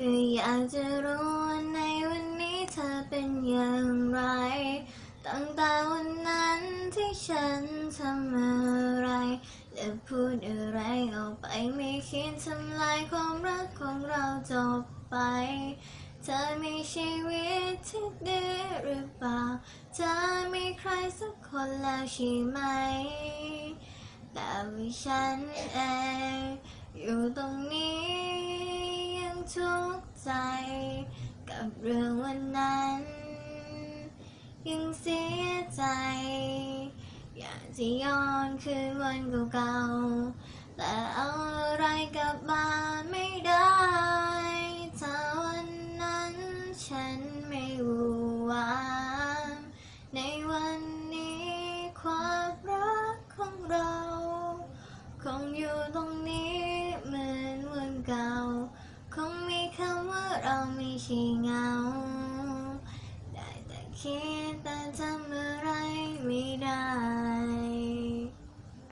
ก็อยากจะรู้ว่าในวันนี้เธอเป็นอย่างไร ตั้งแต่วันนั้นที่ฉันทำอะไรและพูดอะไรออกไปไม่คิดทำลายความรักของเราจบไป เธอมีชีวิตที่ดีหรือเปล่า เธอมีใครสักคนแล้วใช่ไหม แต่ว่าฉันเองอยู่ตรงนี้ยังทุก ใจกับเรื่องวันนั้น ยังเสียใจ อยากจะย้อนคืนวันเก่าๆแต่เอาอะไรกลับมาไม่ได้ถ้าวันนั้นฉันไม่วูวามในวันนี้ความรักของเรา คงอยู่ตรงนี้ เราไม่ใช่เงา ได้แต่คิดแต่ทำอะไรไม่ได้